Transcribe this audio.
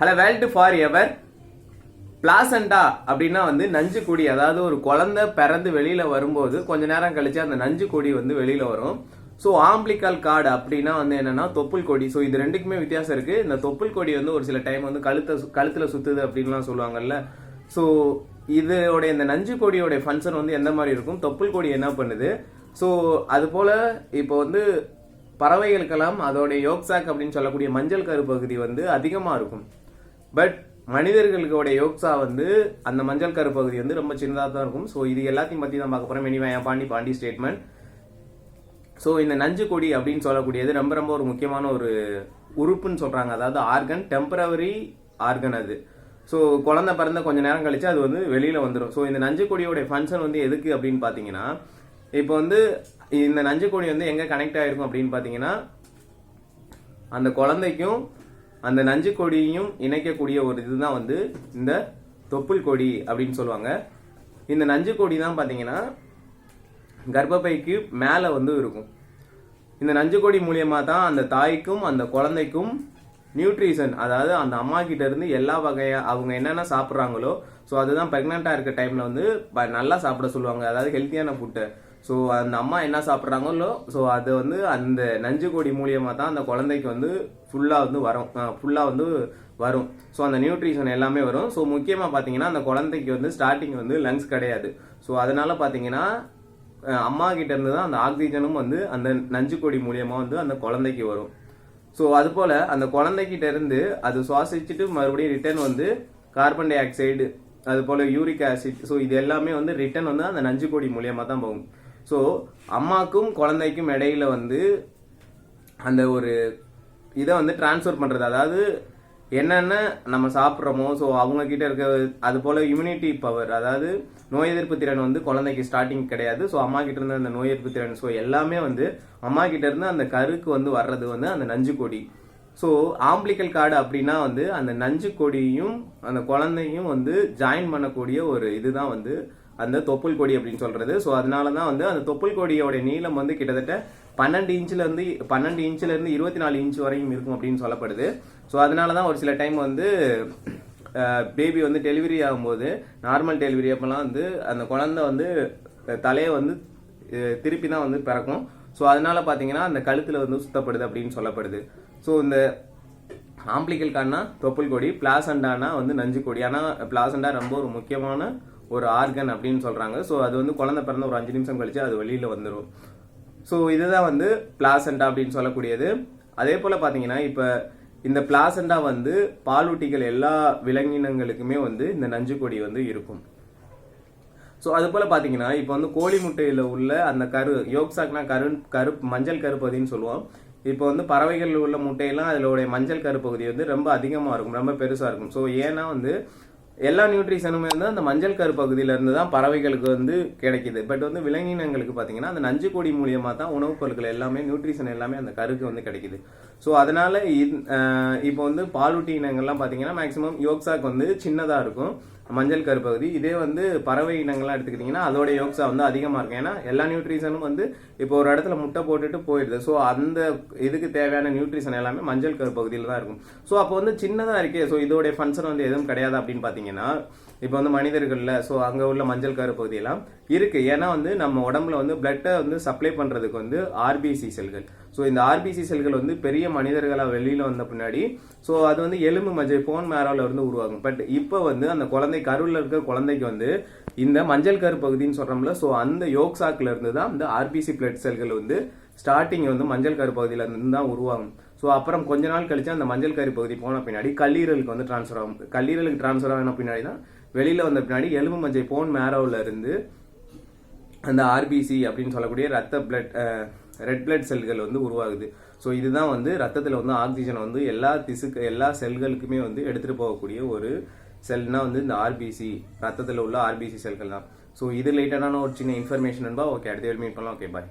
Hello world forever பிளாசண்டா அப்படின்னா வந்து நஞ்சு கொடி அதாவது ஒரு குழந்தை பிறந்து வெளியில வரும்போது கொஞ்ச நேரம் கழிச்சு அந்த நஞ்சு கொடி வந்து வெளியில வரும். ஸோ ஆம்பிளிக்கல் கார்டு அப்படின்னா வந்து என்னன்னா தொப்புள் கொடி. ஸோ இது ரெண்டுக்குமே வித்தியாசம் இருக்கு. இந்த தொப்புள் கொடி வந்து ஒரு சில டைம் வந்து கழுத்தை கழுத்துல சுத்துது அப்படின்லாம் சொல்லுவாங்கல்ல. ஸோ இதோட இந்த நஞ்சு கொடியோட ஃபங்க்ஷன் வந்து எந்த மாதிரி இருக்கும்? தொப்புள் கொடி என்ன பண்ணுது? ஸோ அது போல இப்போ வந்து பறவைகளுக்கெல்லாம் அதோடைய யோக்சாக் அப்படின்னு சொல்லக்கூடிய மஞ்சள் கரு பகுதி வந்து அதிகமாக இருக்கும். பட் மனிதர்களுடைய யோக்ஸா வந்து அந்த மஞ்சள் கரு பகுதி வந்து ரொம்ப சின்னதாக தான் இருக்கும். ஸோ இது எல்லாத்தையும் பற்றி தான் பார்க்க போகிறோம் என் பாண்டி பாண்டி ஸ்டேட்மெண்ட் ஸோ இந்த நஞ்சு கொடி அப்படின்னு சொல்லக்கூடியது ரொம்ப ரொம்ப ஒரு முக்கியமான ஒரு உறுப்புன்னு சொல்கிறாங்க அதாவது ஆர்கன் டெம்பரவரி ஆர்கன் அது. ஸோ குழந்தை பிறந்த கொஞ்ச நேரம் கழிச்சு அது வந்து வெளியில் வந்துடும் ஸோ இந்த நஞ்சு கொடியோடைய ஃபங்க்ஷன் வந்து எதுக்கு அப்படின்னு பார்த்தீங்கன்னா இப்போ வந்து இந்த நஞ்சு கொடி வந்து எங்கே கனெக்ட் ஆகிருக்கும் அப்படின்னு பார்த்தீங்கன்னா அந்த குழந்தைக்கும் அந்த நஞ்சு கொடியையும் இணைக்கக்கூடிய ஒரு இதுதான் வந்து இந்த தொப்புள் கொடி அப்படின்னு சொல்லுவாங்க. இந்த நஞ்சு கொடி தான் பார்த்தீங்கன்னா கர்ப்பப்பைக்கு மேலே வந்து இருக்கும். இந்த நஞ்சு கொடி மூலியமாக தான் அந்த தாய்க்கும் அந்த குழந்தைக்கும் நியூட்ரிஷன் அதாவது அந்த அம்மா கிட்ட இருந்து எல்லா வகையா அவங்க என்னென்ன சாப்பிட்றாங்களோ ஸோ அதுதான் ப்ரெக்னெண்ட்டாக இருக்க டைமில் வந்து ப- நல்லா சாப்பிட சொல்லுவாங்க. அதாவது ஹெல்த்தியான ஃபுட்டை ஸோ அந்த அம்மா என்ன சாப்பிட்றாங்களோ ஸோ அது வந்து அந்த நஞ்சு கொடி மூலியமா தான் அந்த குழந்தைக்கு வந்து ஃபுல்லாக வந்து வரும். ஃபுல்லாக வந்து வரும். ஸோ அந்த நியூட்ரிஷன் எல்லாமே வரும். ஸோ முக்கியமாக பார்த்தீங்கன்னா அந்த குழந்தைக்கு வந்து ஸ்டார்டிங் வந்து லங்ஸ் கிடையாது. ஸோ அதனால பார்த்தீங்கன்னா அம்மா கிட்டேருந்து தான் அந்த ஆக்சிஜனும் வந்து அந்த நஞ்சு கொடி மூலியமாக வந்து அந்த குழந்தைக்கு வரும். ஸோ அதுபோல் அந்த குழந்தைகிட்ட இருந்து அது சுவாசிச்சுட்டு மறுபடியும் ரிட்டர்ன் வந்து கார்பன் டை ஆக்சைடு அது போல் யூரிக் ஆசிட் ஸோ இது எல்லாமே வந்து ரிட்டர்ன் வந்து அந்த நஞ்சு கொடி மூலியமாக தான் போகும். ஸோ அம்மாக்கும் குழந்தைக்கும் இடையில வந்து அந்த ஒரு இதை வந்து டிரான்ஸ்ஃபர் பண்ணுறது அதாவது என்னென்ன நம்ம சாப்பிட்றோமோ ஸோ அவங்கக்கிட்ட இருக்க அது போல் இம்யூனிட்டி பவர் அதாவது நோய் எதிர்ப்பு திறன் வந்து குழந்தைக்கு ஸ்டார்டிங் கிடையாது. ஸோ அம்மா கிட்ட இருந்து அந்த நோய் எதிர்ப்பு திறன் ஸோ எல்லாமே வந்து அம்மா கிட்ட இருந்து அந்த கருக்கு வந்து வர்றது வந்து அந்த நஞ்சு கொடி. ஸோ ஆம்பிளிக்கல் கார்டு அப்படின்னா வந்து அந்த நஞ்சு கொடியும் அந்த குழந்தையும் வந்து ஜாயின் பண்ணக்கூடிய ஒரு இதுதான் வந்து அந்த தொப்புள் கொடி அப்படின்னு சொல்றது. ஸோ அதனால தான் வந்து அந்த தொப்புள் கொடியோட நீளம் வந்து கிட்டத்தட்ட பன்னெண்டு இன்ச்ல இருந்து பன்னெண்டு இன்ச்ல இருந்து இருபத்தி நாலு இன்ச் வரையும் இருக்கும் அப்படின்னு சொல்லப்படுது. ஸோ அதனால தான் ஒரு சில டைம் வந்து பேபி வந்து டெலிவரி ஆகும்போது நார்மல் டெலிவரி அப்பெல்லாம் வந்து அந்த குழந்தை வந்து தலையை வந்து திருப்பி தான் வந்து பிறக்கும். ஸோ அதனால பார்த்தீங்கன்னா அந்த கழுத்தில் வந்து சுத்தப்படுது அப்படின்னு சொல்லப்படுது. ஸோ இந்த ஆம்பிளிக்கல் கார்னா தொப்புள் கொடி பிளாசண்டானா வந்து நஞ்சு கொடி. ஆனால் பிளாசண்டா ரொம்ப ஒரு முக்கியமான ஒரு ஆர்கன் அப்படின்னு சொல்கிறாங்க ஸோ அது வந்து குழந்தை பிறந்த ஒரு அஞ்சு நிமிஷம் கழிச்சு அது வெளியில் வந்துடும் ஸோ இதுதான் வந்து பிளாசண்டா அப்படின்னு சொல்லக்கூடியது. அதே போல் பார்த்தீங்கன்னா இப்போ இந்த பிளாசண்டா வந்து பாலூட்டிகள் எல்லா விலங்கினங்களுக்குமே வந்து இந்த நஞ்சு கொடி வந்து இருக்கும். ஸோ அது போல் பார்த்தீங்கன்னா இப்போ வந்து கோழி முட்டையில் உள்ள அந்த கரு யோக்சாக்னா கரு கரு மஞ்சள் கருப்பதின்னு சொல்லுவோம். இப்போ வந்து பறவைகள் உள்ள முட்டையெல்லாம் அதோடைய மஞ்சள் கருப்பகுதி வந்து ரொம்ப அதிகமாக இருக்கும் ரொம்ப பெருசாக இருக்கும். ஸோ ஏன்னா வந்து எல்லா நியூட்ரிஷனுமே வந்து அந்த மஞ்சள் கரு பகுதியிலேருந்து தான் பறவைகளுக்கு வந்து கிடைக்குது. பட் வந்து விலங்கினங்களுக்கு பார்த்தீங்கன்னா அந்த நஞ்சு கொடி மூலியமாக தான் உணவுப் பொருட்கள் எல்லாமே நியூட்ரிஷன் எல்லாமே அந்த கருக்கு வந்து கிடைக்குது. ஸோ அதனால இப்போ வந்து பாலூட்டி இனங்கள்லாம் பார்த்தீங்கன்னா மேக்ஸிமம் யோக்ஸாக்கு வந்து சின்னதாக இருக்கும். மஞ்சள் கருப்பகுதி. இதே வந்து பறவை இனங்கள்லாம் எடுத்துக்கிட்டிங்கன்னா அதோட யோக்ஸா வந்து அதிகமாக இருக்கும். ஏன்னா எல்லா நியூட்ரிஷனும் வந்து இப்போ ஒரு இடத்துல முட்டை போட்டுட்டு போயிடுது. ஸோ அந்த இதுக்கு தேவையான நியூட்ரிஷன் எல்லாமே மஞ்சள் கரு பகுதியில் தான் இருக்கும். ஸோ அப்போ வந்து சின்னதாக இருக்கே. ஸோ இதோடைய ஃபங்க்ஷன் வந்து எதுவும் கிடையாது அப்படின்னு பார்த்தீங்கன்னா இப்போ வந்து மனிதர்களில் ஸோ அங்கே உள்ள மஞ்சள் கரு பகுதியெல்லாம் ஏன்னா வந்து நம்ம உடம்புல வந்து பிளட்டை வந்து சப்ளை பண்ணுறதுக்கு வந்து ஆர்பிசி செல்கள். ஸோ இந்த ஆர்பிசி செல்கள் வந்து பெரிய மனிதர்களாக வெளியில் வந்த பின்னாடி ஸோ அது வந்து எலும்பு மஜ்ஜை போன் மேரால இருந்து உருவாகும். பட் இப்போ வந்து அந்த குழந்தை கருவில் இருக்க குழந்தைக்கு வந்து இந்த மஞ்சள் கரு பகுதின்னு சொல்றோம்ல ஸோ அந்த யோக் இருந்து தான் இந்த ஆர்பிசி பிளட் செல்கள் வந்து ஸ்டார்டிங் வந்து மஞ்சள் கரு பகுதியில இருந்து தான் உருவாகும். ஸோ அப்புறம் கொஞ்ச நாள் கழிச்சு அந்த மஞ்சள் கரு பகுதி போன பின்னாடி கல்லீரலுக்கு வந்து ட்ரான்ஸ்ஃபர் ஆகும். கல்லீரலுக்கு ட்ரான்ஸ்ஃபர் ஆன பின்னாடி தான் வெளியில் வந்த பின்னாடி எலும்பு மஞ்சை போன் மேரோவில் இருந்து அந்த ஆர்பிசி அப்படின்னு சொல்லக்கூடிய ரத்த பிளட் ரெட் பிளட் செல்கள் வந்து உருவாகுது. ஸோ இதுதான் வந்து ரத்தத்தில் வந்து ஆக்சிஜன் வந்து எல்லா திசுக்கு எல்லா செல்களுக்குமே வந்து எடுத்துகிட்டு போகக்கூடிய ஒரு செல்னா வந்து இந்த ஆர்பிசி ரத்தத்தில் உள்ள ஆர்பிசி செல்கள் தான் ஸோ இது ரிலேட்டடான ஒரு சின்ன இன்ஃபர்மேஷன் ஓகே அடுத்த மீட் பண்ணலாம். Okay bye